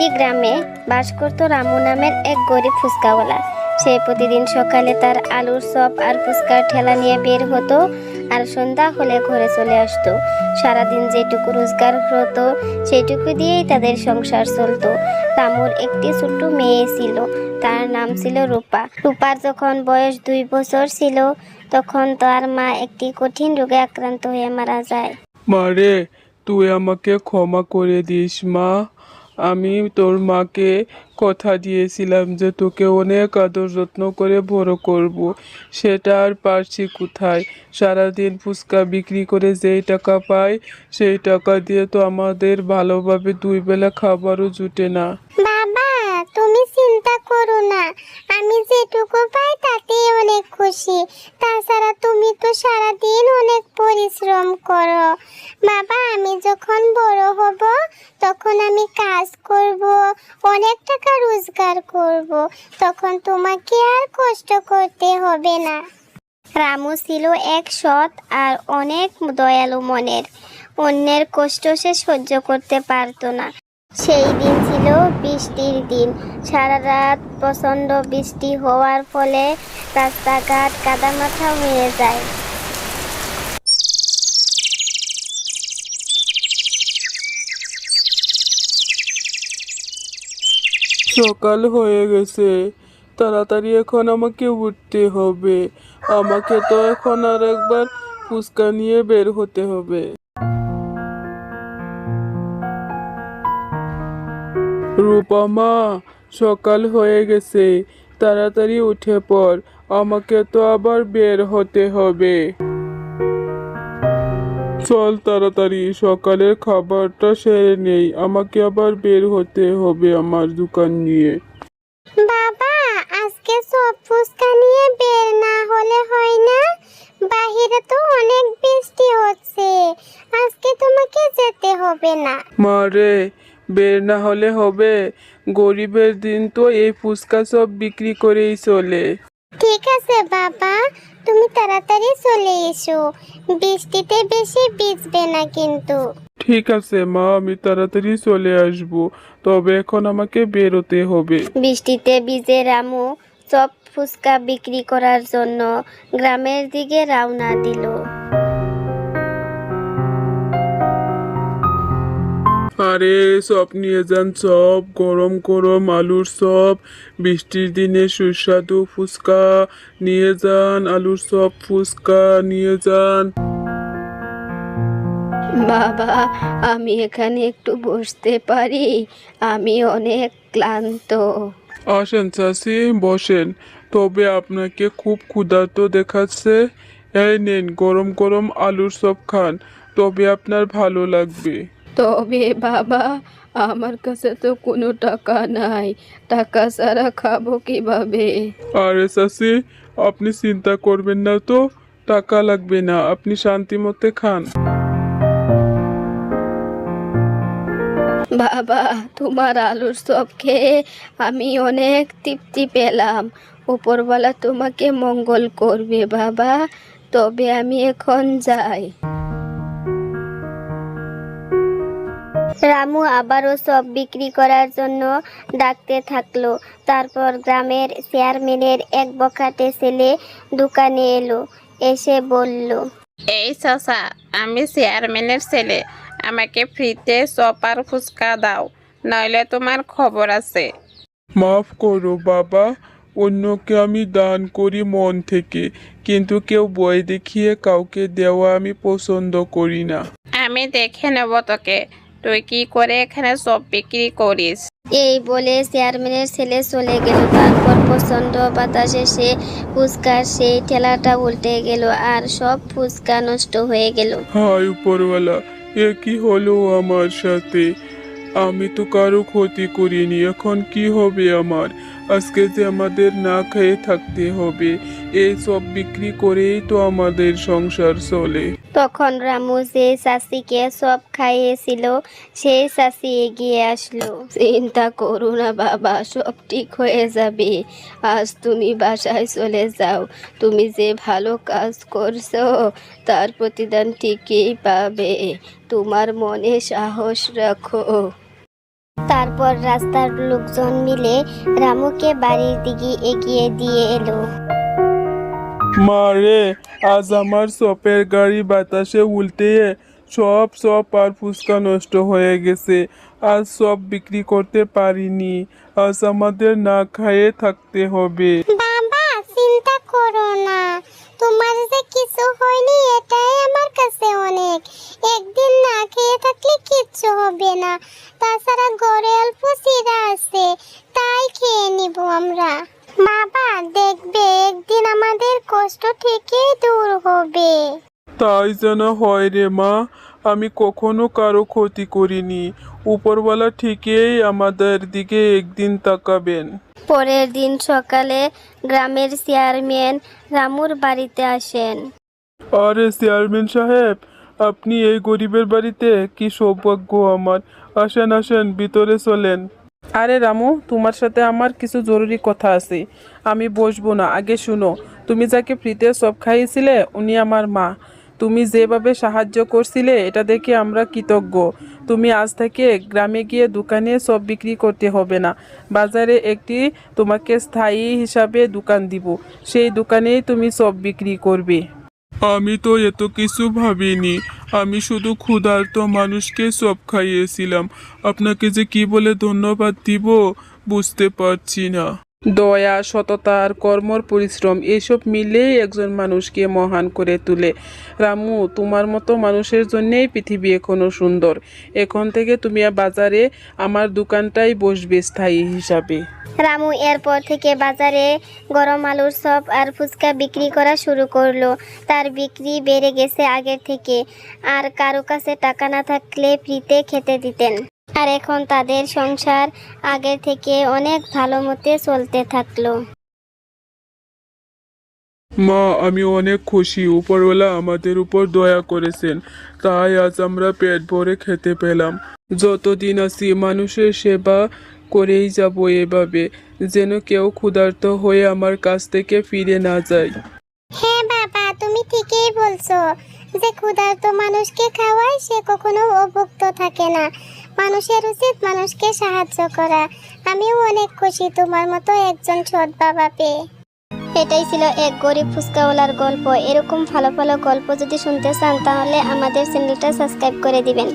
একটি গ্রামে বাস করত রামু নামের এক গরিব ফুচকাওয়ালা। সে প্রতিদিন সকালে তার আলুর চপ আর ফুচকার ঠেলা নিয়ে বের হতো আর সন্ধ্যা হলে ঘরে চলে আসতো। সারাদিন যেটুকু রোজগার হতো সেটুকু দিয়েই তাদের সংসার চলতো। রামুর একটি ছোট্ট মেয়ে ছিল, তার নাম ছিল রূপা। রূপার যখন বয়স দুই বছর ছিল, তখন তার মা একটি কঠিন রোগে আক্রান্ত হয়ে মারা যায়। মারে তুই আমাকে ক্ষমা করে দিস, মা। আমি তোর মাকে কথা দিয়েছিলাম যে তোকে অনেক আদর যত্ন করে বড় করব। সেটা আর পারছি কোথায়? সারাদিন ফুচকা বিক্রি করে যেই টাকা পাই, সেই টাকা দিয়ে তো আমাদের ভালোভাবে দুই বেলা খাবারও জুটে না। তুমি চিন্তা করো না। আমি যেটুকু পাই তাতেই অনেক খুশি। তাছাড়া তুমি তো সারাদিন অনেক পরিশ্রম করো। বাবা, আমি যখন বড় হব, তখন আমি কাজ করব, অনেক টাকা রোজগার করব। তখন তোমাকে আর কষ্ট করতে হবে না। রামু ছিল এক সৎ আর অনেক দয়ালু মনের। অন্যের কষ্ট সে সহ্য করতে পারতো না। সেই দিন ছিল বৃষ্টির দিন। সারা রাত প্রচণ্ড বৃষ্টি হওয়ার ফলে রাস্তাঘাট কাদামাথা হয়ে যায়। সকাল হয়ে গেছে। তাড়াতাড়ি এখন আমাকে উঠতে হবে। আমাকে তো এখন আর একবার ফুচকা নিয়ে বের হতে হবে। রূপমা সকাল হয়ে গেছে তাড়াতাড়ি উঠে পড় আমাকে তো আবার বের হতে হবে। চল তাড়াতাড়ি সকালের খাবারটা সেরে নেই আমাকে আবার বের হতে হবে আমার দোকান নিয়ে। বাবা আজকে সব ফুচকা নিয়ে বের না হলে হয় না? বাহিরে তো অনেক বৃষ্টি হচ্ছে আজকে তোমাকে যেতে হবে না। মা রে বের না হলে হবে। গরিবের দিন তো এই ফুচকা সব বিক্রি করেই চলে। ঠিক আছে বাবা তুমি তাড়াতাড়ি চলে এসো। বৃষ্টিতে বেশি ভিজবে না কিন্তু। ঠিক আছে মা আমি তাড়াতাড়ি চলে আসব। তবে এখন আমাকে বেরোতে হবে। বৃষ্টিতে ভিজে রামু চপ ফুচকা বিক্রি করার জন্য গ্রামের দিকে রওনা দিল। আরে সব নিয়ে যান সব গরম গরম আলুর সব বৃষ্টির দিনে সুস্বাদু ফুচকা নিয়ে যান আলুর সব ফুচকা নিয়ে যান। বাবা আমি এখানে একটু বসতে পারি? আমি অনেক ক্লান্ত। আসেন চাষি বসেন। তবে আপনাকে খুব ক্ষুধার্ত দেখাচ্ছে। এই নেন গরম গরম আলুর সব খান। তবে আপনার ভালো লাগবে। তবে বাবা আমার কাছে তো কোনো টাকা নাই। টাকা ছাড়া খাব কীভাবে? আরে চাষি আপনি চিন্তা করবেন না তো। টাকা লাগবে না আপনি শান্তি মতে খান। বাবা তোমার আলুর চপ খেয়ে আমি অনেক তৃপ্তি পেলাম। উপরওয়ালা তোমাকে মঙ্গল করবে বাবা তবে আমি এখন যাই। রামু আবারও সব বিক্রি করার জন্য ডাকতে থাকল। তারপর গ্রামের চেয়ারম্যানের এক বখাটে ছেলে দোকানে এলো এসে বলল এই চাচা আমি চেয়ারম্যানের ছেলে। আমাকে ফ্রিতে চপার ফুচকা দাও নইলে তোমার খবর আছে। মাফ করো বাবা অন্যকে আমি দান করি মন থেকে কিন্তু কেউ বই দেখিয়ে কাউকে দেওয়া আমি পছন্দ করি না। আমি দেখে নেব তোকে। তুই কি করে এখানে সব বিক্রি করিস? এই বলে চেয়ারম্যানের ছেলে চলে গেল। তারপর প্রচণ্ড বাতাসে সে ফুচকার সেই ঠেলাটা উল্টে গেল আর সব ফুচকা নষ্ট হয়ে গেল। হাই উপরওয়ালা এ কি হলো আমার সাথে? আমি তো কারও ক্ষতি করিনি এখন কি হবে আমার? আজকে যে আমাদের না খেয়ে থাকতে হবে এই সব বিক্রি করেই তো আমাদের সংসার চলে। তখন রামু যে চাষিকে সব খাইয়েছিল সেই চাষি এগিয়ে আসলো। চিন্তা করো না বাবা সব ঠিক হয়ে যাবে। আজ তুমি বাসায় চলে যাও। তুমি যে ভালো কাজ করছ তার প্রতিদান ঠিকই পাবে। তোমার মনে সাহস রাখো। তারপর রাস্তার লোকজন মিলে রামুকে বাড়ির দিকে এগিয়ে দিয়ে এলো। মা রে আজ আমার সপের গাড়ি বাতাসে উল্টে সব সব আর ফুচকা নষ্ট হয়ে গেছে। আজ সব বিক্রি করতে পারিনি। আজ আমাদের না খায়ে থাকতে হবে। বাবা, চিন্তা করো না। তোমার যে কিছু হয়নি, এটাই আমার কাছে অনেক। একদিন না খেয়ে থাকলে কিচ্ছু হবে না। তাছাড়া ঘরে অল্প চিরা আছে, তাই খেয়ে নিব আমরা। বাবা দেখবে একদিন আমাদের কষ্ট থেকে দূর হবে। তাই যেন হয় রে মা আমি কখনো কারও ক্ষতি করিনি। উপরওয়ালা ঠিকই আমাদের দিকে একদিন তাকাবেন। পরের দিন সকালে গ্রামের চেয়ারম্যান রামুর বাড়িতে আসেন। আরে চেয়ারম্যান সাহেব আপনি এই গরিবের বাড়িতে কি সৌভাগ্য আমার? আসেন আসেন ভিতরে চলেন। আরে রামু, তোমার সাথে আমার কিছু জরুরি কথা আছে। আমি বসবো না। আগে শুনো, তুমি যাকে ফ্রিতে সব খাইয়েছিলে, উনি আমার মা। তুমি যেভাবে সাহায্য করছিলে, এটা দেখে আমরা কৃতজ্ঞ। তুমি আজ থেকে গ্রামে গিয়ে দোকানে সব বিক্রি করতে হবে না। বাজারে একটি তোমাকে স্থায়ী হিসাবে দোকান দিব। সেই দোকানেই তুমি সব বিক্রি করবে। আমি তো এত কিছু ভাবিনি। আমি শুধু ক্ষুধার্ত মানুষকে সব খাইয়েছিলাম। আপনাকে যে কি বলে ধন্যবাদ দিব, বুঝতে পারছি না। দয়া, সততা আর কর্মর পরিশ্রম, এসব মিলেই একজন মানুষকে মহান করে তোলে। রামু, তোমার মতো মানুষের জন্যেই পৃথিবী এখনও সুন্দর। এখন থেকে তুমি বাজারে আমার দোকানটাই বসবে স্থায়ী হিসাবে। রামু, এরপর থেকে বাজারে গরম আলুর সব আর ফুচকা বিক্রি করা শুরু করল। তার বিক্রি বেড়ে গেছে আগের থেকে। আর কারও কাছে টাকা না থাকলে ফ্রিতে খেতে দিতেন। আর এখন তাদের সংসার আগের থেকে অনেক ভালো মতে চলতে থাকল। মা আমি অনেক খুশি। উপরওয়ালা আমাদের উপর দয়া করেছেন। তাই আজ আমরা পেট ভরে খেতে পেলাম। যতদিন আছি মানুষের সেবা করেই যাব এভাবে যেন কেউ ক্ষুধার্ত হয়ে আমার কাছ থেকে ফিরে না যায়। হ্যাঁ বাবা তুমি ঠিকই বলছো। যে ক্ষুধার্ত মানুষকে খাওয়ায় সে কখনো অভুক্ত থাকে না। মানুষের উচিত মানুষকে সাহায্য করা। আমিও অনেক খুশি তোমার মতো একজন সৎ বাবা পেয়ে এটাই ছিল এক গরিব ফুচকাওয়ালার গল্প। এরকম ভালো ভালো গল্প যদি শুনতে চান, তাহলে আমাদের চ্যানেলটা সাবস্ক্রাইব করে দিবেন।